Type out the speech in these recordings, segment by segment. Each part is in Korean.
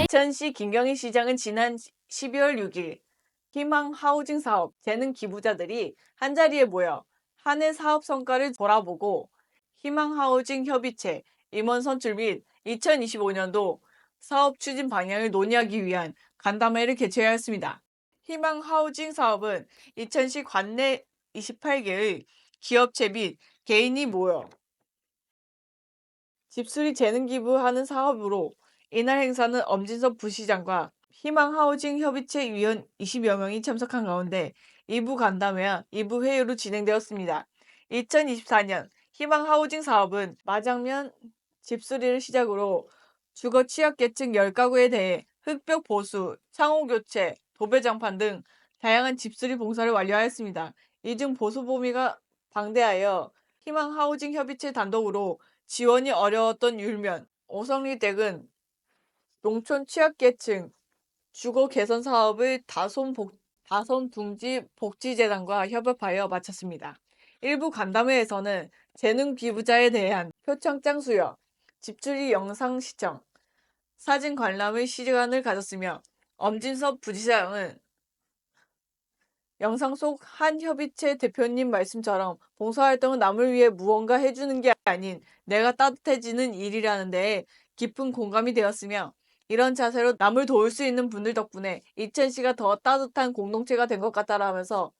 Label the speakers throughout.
Speaker 1: 인천시 김경희 시장은 지난 12월 6일 희망 하우징 사업 재능 기부자들이 한자리에 모여 한 해 사업 성과를 돌아보고 희망 하우징 협의체 임원 선출 및 2025년도 사업 추진 방향을 논의하기 위한 간담회를 개최하였습니다. 희망 하우징 사업은 인천시 관내 28개의 기업체 및 개인이 모여 집수리 재능 기부하는 사업으로 이날 행사는 엄진섭 부시장과 희망 하우징 협의체 위원 20여 명이 참석한 가운데 2부 간담회와 2부 회의로 진행되었습니다. 2024년 희망 하우징 사업은 마장면 집수리를 시작으로 주거 취약계층 10가구에 대해 흑벽 보수, 창호 교체, 도배장판 등 다양한 집수리 봉사를 완료하였습니다. 이 중 보수 범위가 방대하여 희망 하우징 협의체 단독으로 지원이 어려웠던 율면, 오성리 댁은 농촌 취약계층 주거 개선 사업을 다손 복, 다손 둥지 복지재단과 협업하여 마쳤습니다. 일부 간담회에서는 재능 기부자에 대한 표창장 수여, 집주리 영상 시청, 사진 관람의 시간을 가졌으며 엄진섭 부지사장은 영상 속 한 협의체 대표님 말씀처럼 봉사활동은 남을 위해 무언가 해주는 게 아닌 내가 따뜻해지는 일이라는 데에 깊은 공감이 되었으며 이런 자세로 남을 도울 수 있는 분들 덕분에 이천시가 더 따뜻한 공동체가 된 것 같다라면서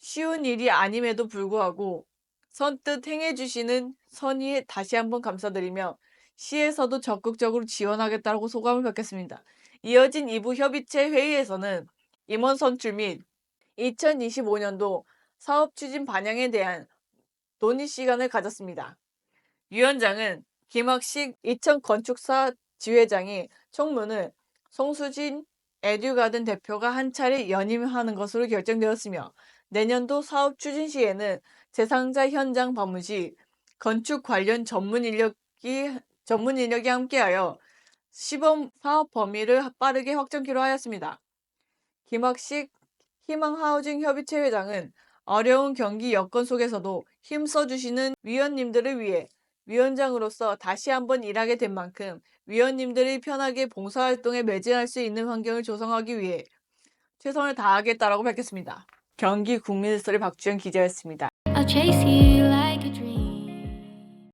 Speaker 1: 쉬운 일이 아님에도 불구하고 선뜻 행해주시는 선의에 다시 한번 감사드리며 시에서도 적극적으로 지원하겠다고 소감을 밝혔습니다. 이어진 2부 협의체 회의에서는 임원 선출 및 2025년도 사업 추진 반영에 대한 논의 시간을 가졌습니다. 위원장은 김학식 이천 건축사 지회장이 총무는 송수진 에듀가든 대표가 한 차례 연임하는 것으로 결정되었으며 내년도 사업 추진 시에는 재상자 현장 방문 시 건축 관련 전문 인력이 전문 인력이 함께하여 시범 사업 범위를 빠르게 확정키로 하였습니다. 김학식 희망하우징 협의체 회장은 어려운 경기 여건 속에서도 힘써주시는 위원님들을 위해 위원장으로서 다시 한번 일하게 된 만큼 위원님들이 편하게 봉사활동에 매진할 수 있는 환경을 조성하기 위해 최선을 다하겠다라고 밝혔습니다. 경기 국민일설의 박주영 기자였습니다.